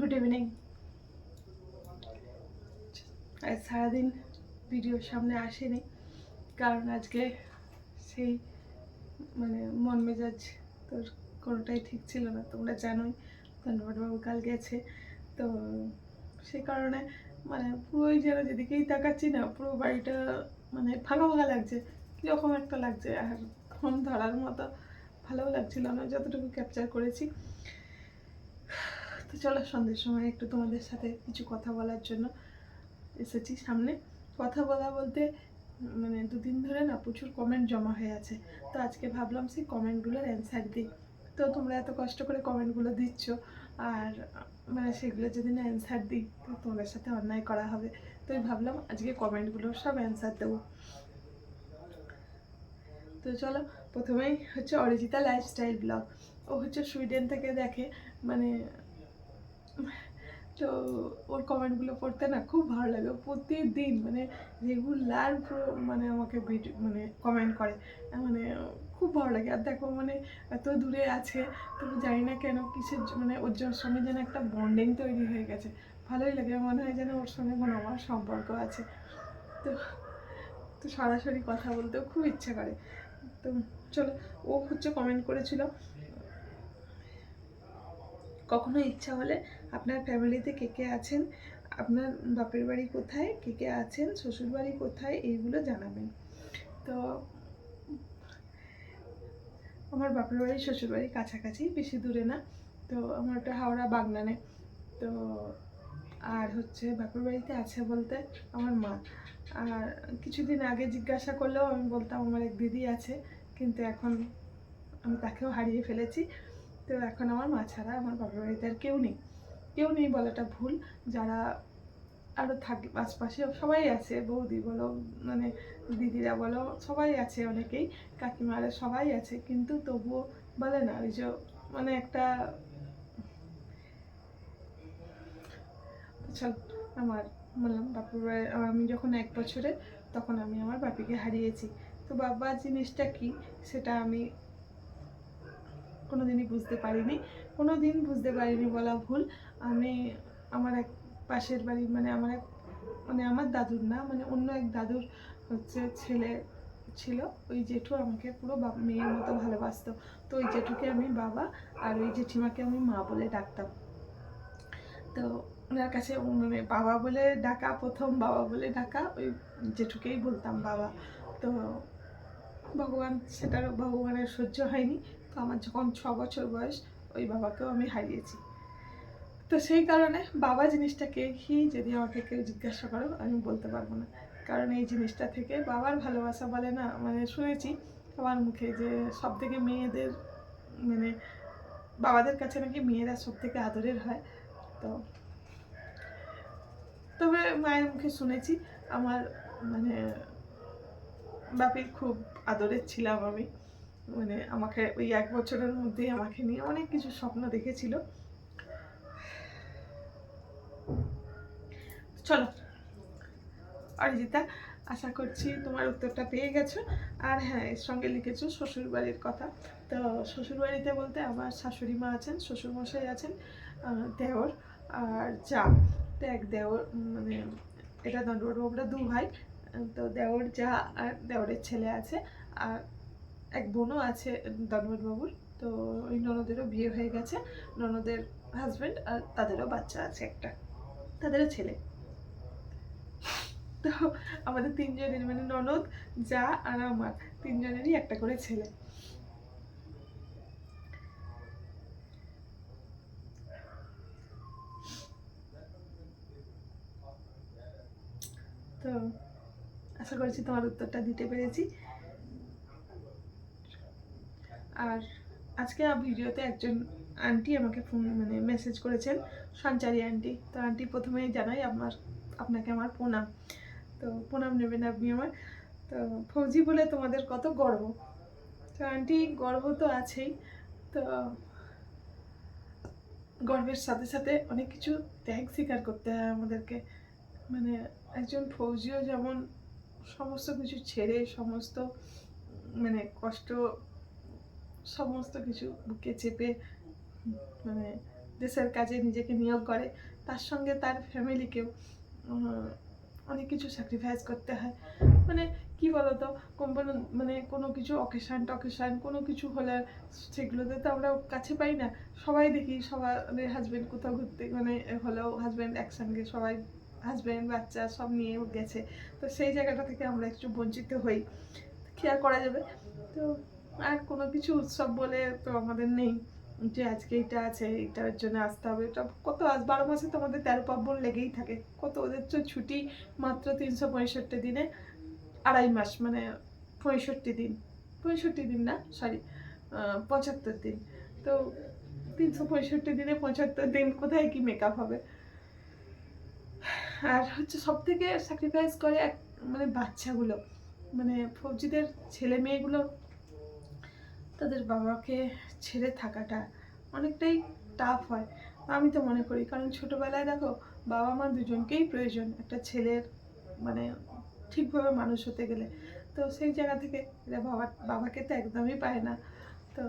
Good evening আজ সারাদিন ভিডিওর সামনে আসেনি, কারণ আজকে সেই মানে মন মেজাজ তোর কোনোটাই ঠিক ছিল না, তোমরা জানোই, ধন্যবাদবাবু কাল গেছে। তো সে কারণে মানে পুরোই যেন যেদিকেই তাকাচ্ছি না, পুরো বাড়িটা মানে ফাঁকা ফাঁকা লাগছে, কীরকম একটা লাগছে, আর ফোন ধরার মতো ভালোও লাগছিল না, যতটুকু ক্যাপচার করেছি। তো চলো, সন্ধ্যের সময় একটু তোমাদের সাথে কিছু কথা বলার জন্য এসেছি সামনে। কথা বলা বলতে মানে দুদিন ধরে না প্রচুর কমেন্ট জমা হয়ে আছে। তো আজকে ভাবলাম সেই কমেন্টগুলোর অ্যান্সার দিই। তো তোমরা এত কষ্ট করে কমেন্টগুলো দিচ্ছ, আর মানে সেগুলো যদি না অ্যান্সার দিই, তো তোমাদের সাথে অন্যায় করা হবে। তো আমি ভাবলাম আজকে কমেন্টগুলোর সব অ্যান্সার দেবো। তো চলো, প্রথমেই হচ্ছে অরিজিতা লাইফস্টাইল ব্লগ ও হচ্ছে সুইডেন থেকে দেখে মানে তো ওর কমেন্টগুলো পড়তে না খুব ভালো লাগে। প্রতিদিন মানে রেগুলার মানে আমাকে ভিডিও মানে কমেন্ট করে। মানে খুব ভালো লাগে। আর দেখো মানে এত দূরে আছে তো জানি না কেন কিসের মানে ওর সঙ্গে যেন একটা বন্ডিং তৈরি হয়ে গেছে। ভালোই লাগে। মনে হয় যেন ওর সঙ্গে কোনো আমার সম্পর্ক আছে। তো তো সরাসরি কথা বলতেও খুব ইচ্ছে করে। তো চলো, ও হচ্ছে কমেন্ট করেছিল। কখনো ইচ্ছা হলে আপনার ফ্যামিলিতে কে কে আছেন? আপনার বাপের বাড়ি কোথায়? কে কে আছেন? শ্বশুর বাড়ি কোথায়? এইগুলো জানাবেন। তো আমার বাপের বাড়ি, শ্বশুর বাড়ি কাছাকাছি, বেশি দূরে না। তো আমার ওটা হাওড়া বাগনানে। তো আর হচ্ছে বাপের বাড়িতে আছে বলতে আমার মা। আর কিছুদিন আগে জিজ্ঞাসা করলেও আমি বলতাম, আমার এক দিদি আছে। কিন্তু এখন আমি তাকেও হারিয়ে ফেলেছি। তো এখন আমার মা ছাড়া আমার বাবার বাড়িতে আর কেউ নেই। কেউ নেই বলাটা ভুল। যারা আরও থাক, আশপাশে সবাই আছে, বৌদি বলো মানে দিদিরা বলো, সবাই আছে অনেকেই, কাকিমারা সবাই আছে, কিন্তু তবুও বলে না, ওই যে মানে একটা চল, আমার বললাম, বাপুর আমি যখন এক বছরে তখন আমি আমার বাপিকে হারিয়েছি। তো বাবা জিনিসটা কি, সেটা আমি কোনোদিনই বুঝতে পারিনি কোনো দিন বুঝতে পারিনি বলা ভুল। আমি আমার এক পাশের বাড়ি মানে আমার এক মানে আমার দাদুর না মানে অন্য এক দাদুর হচ্ছে ছেলে ছিল, ওই জেঠু আমাকে পুরো মেয়ের মতো ভালোবাসতো। তো ওই জেঠুকে আমি বাবা আর ওই জেঠিমাকে আমি মা বলে ডাকতাম। তো ওনার কাছে মানে বাবা বলে ডাকা প্রথম, বাবা বলে ডাকা, ওই জেঠুকেই বলতাম বাবা। তো ভগবান সেটারও ভগবানের সহ্য হয়নি। তো আমার যখন ছ বছর বয়স, ওই বাবাকেও আমি হারিয়েছি। তো সেই কারণে বাবা জিনিসটাকে কি যদি আমাকে কেউ জিজ্ঞাসা করো, আমি বলতে পারব না। কারণ এই জিনিসটা থেকে বাবার ভালোবাসা বলে না মানে শুনেছি আমার মুখে যে সব থেকে মেয়েদের মানে বাবাদের কাছে নাকি মেয়েরা সব থেকে আদরের হয়। তো তবে মায়ের মুখে শুনেছি, আমার মানে বাপির খুব আদরের ছিলাম আমি। মানে আমাকে ওই এক বছরের মধ্যেই আমাকে নিয়ে অনেক কিছু স্বপ্ন দেখেছিল। চলো। অরিজিতা, আশা করছি তোমার উত্তরটা পেয়ে গেছো। আর হ্যাঁ এর সঙ্গে লিখেছো শ্বশুর বাড়ির কথা। তো শ্বশুর বাড়িতে বলতে আমার শাশুড়ি মা আছেন শ্বশুর মশাই আছেন দেওর আর যা। তো এক দেওর মানে এটা দণ্ডবাবুরা দু ভাই। তো দেওর যা আর দেওরের ছেলে আছে। আর এক বোনও আছে বাবুর। তো ওই ননদেরও বিয়ে হয়ে গেছে। ননদের হাজব্যান্ড আর তাদেরও বাচ্চা আছে একটা। তাদেরও ছেলে। তো আমাদের তিনজনের মানে ননদ, যা আর আমার তিনজনেরই একটা করে ছেলে। তো আশা করছি তোমার উত্তরটা দিতে পেরেছি। আজকে ভিডিওতে একজন আন্টি আমাকে ফোন মানে মেসেজ করেছেন, সঞ্চারী আন্টি। তো আন্টি প্রথমেই জানাই আমার আপনাকে আমার প্রণাম। তো প্রণাম নেবেন আপনি আমার। তো ফৌজি বলে তোমাদের কত গর্ব। তো আন্টি, গর্ব তো আছেই। তো গর্বের সাথে সাথে অনেক কিছু ত্যাগ স্বীকার করতে হয় আমাদেরকে। মানে একজন ফৌজিও যেমন সমস্ত কিছু ছেড়ে, সমস্ত মানে কষ্ট সমস্ত কিছু বুকে চেপে মানে দেশের কাজে নিজেকে নিয়োগ করে। তার সঙ্গে তার ফ্যামিলিকেও অনেক কিছু স্যাক্রিফাইস করতে হয়। মানে কি বলতো কোম্পানি মানে কোনো কিছু অকেশান টকেশান, কোনো কিছু হলে সেগুলোতে তো আমরা কাছে পাই না। সবাই দেখি সবার হাজব্যান্ড কোথাও ঘুরতে মানে হলেও হাজব্যান্ড একসঙ্গে সবাই হাজব্যান্ড বাচ্চা সব নিয়ে গেছে। তো সেই জায়গাটা থেকে আমরা একটু বঞ্চিত হই। খেয়াল করা যাবে। তো আর কোনো কিছু উৎসব বলে তো আমাদের নেই। যে আজকে এটা আছে, এটার জন্য আসতে হবে। এটা কত আজ, বারো মাসে তো আমাদের তেরো পার্বণ লেগেই থাকে। কত ওদের তো ছুটি মাত্র তিনশো পঁয়ষট্টি দিনে, আড়াই মাস মানে পঁয়ষট্টি দিন। পঁয়ষট্টি দিন না সরি পঁচাত্তর দিন। তো তিনশো পঁয়ষট্টি দিনে পঁচাত্তর দিন কোথায় কি মেকআপ হবে? আর হচ্ছে সব থেকে স্যাক্রিফাইস করে এক মানে বাচ্চাগুলো। মানে ফৌজিদের ছেলে মেয়েগুলো তাদের বাবাকে ছেড়ে থাকাটা অনেকটাই টাফ হয়। আমি তো মনে করি, কারণ ছোটোবেলায় দেখো, বাবা মা দুজনকেই প্রয়োজন একটা ছেলের মানে ঠিকভাবে মানুষ হতে গেলে। তো সেই জায়গা থেকে এরা বাবা, বাবাকে তো একদমই পায় না। তো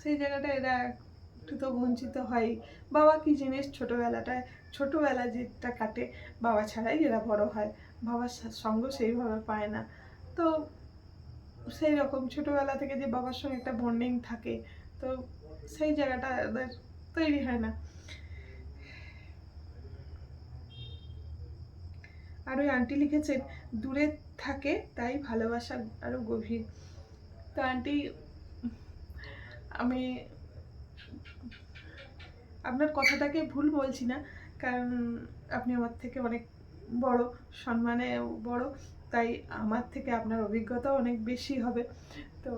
সেই জায়গাটা এরা একটু তো বঞ্চিত হয় বাবা কী জিনিস ছোটোবেলাটায়, ছোটোবেলা যেটা কাটে, বাবা ছাড়াই এরা বড় হয়। বাবার সঙ্গ সেইভাবে পায় না। তো সেই রকম ছোটোবেলা থেকে যে বাবার সঙ্গে একটা বন্ডিং থাকে, তো সেই জায়গাটা তৈরি হয় না। আর ওই আন্টি লিখেছেন দূরে থাকে তাই ভালোবাসা আরও গভীর। তো আন্টি আমি আপনার কথাটাকে ভুল বলছি না, কারণ আপনি আমার থেকে অনেক বড়, সম্মানে বড়। তাই আমার থেকে আপনার অভিজ্ঞতাও অনেক বেশি হবে। তো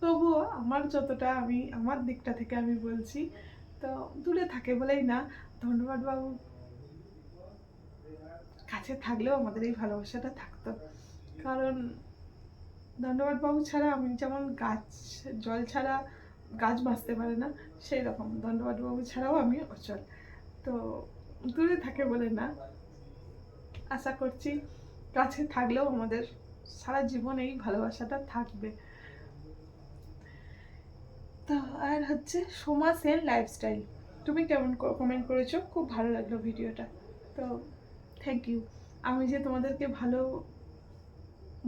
তবুও আমার যতটা আমি, আমার দিকটা থেকে আমি বলছি, তো দূরে থাকে বলেই না। ধন্যবাদ বাবু। কাছে থাকলেও আমাদের এই ভালোবাসাটা থাকতো। কারণ ধন্যবাদ বাবু ছাড়া আমি যেমন গাছ, জল ছাড়া গাছ বাঁচতে পারে না, সেই রকম ধন্যবাদ বাবু ছাড়াও আমি অচল। তো দূরে থাকে বলে না। আশা করছি কাছে থাকলেও আমাদের সারা জীবন এই ভালোবাসাটা থাকবে। তো আর হচ্ছে সোমা সেন লাইফস্টাইল তুমি কেমন কমেন্ট করেছ? খুব ভালো লাগল ভিডিওটা। তো থ্যাংক ইউ আমি যে তোমাদেরকে ভালো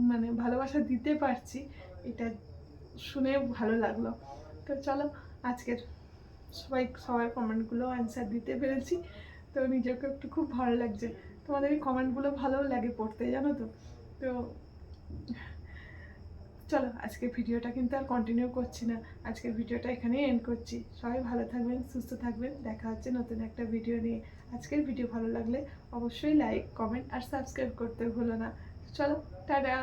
মানে ভালোবাসা দিতে পারছি, এটা শুনে ভালো লাগল। তো চলো, আজকের সবাই, সবার কমেন্টগুলো অ্যান্সার দিতে পেরেছি। তো নিজেকে একটু খুব ভালো লাগছে। তোমাদের এই কমেন্টগুলো ভালো লাগে পড়তে, জানো তো? তো চলো আজকে ভিডিওটা কিন্তু আর কন্টিনিউ করছি না। আজকে ভিডিওটা এখানেই এন্ড করছি। সবাই ভালো থাকবেন, সুস্থ থাকবেন। দেখা হচ্ছে নতুন একটা ভিডিও নিয়ে। আজকের ভিডিও ভালো লাগলে অবশ্যই লাইক কমেন্ট আর সাবস্ক্রাইব করতে ভুলো না। চলো, টাটা!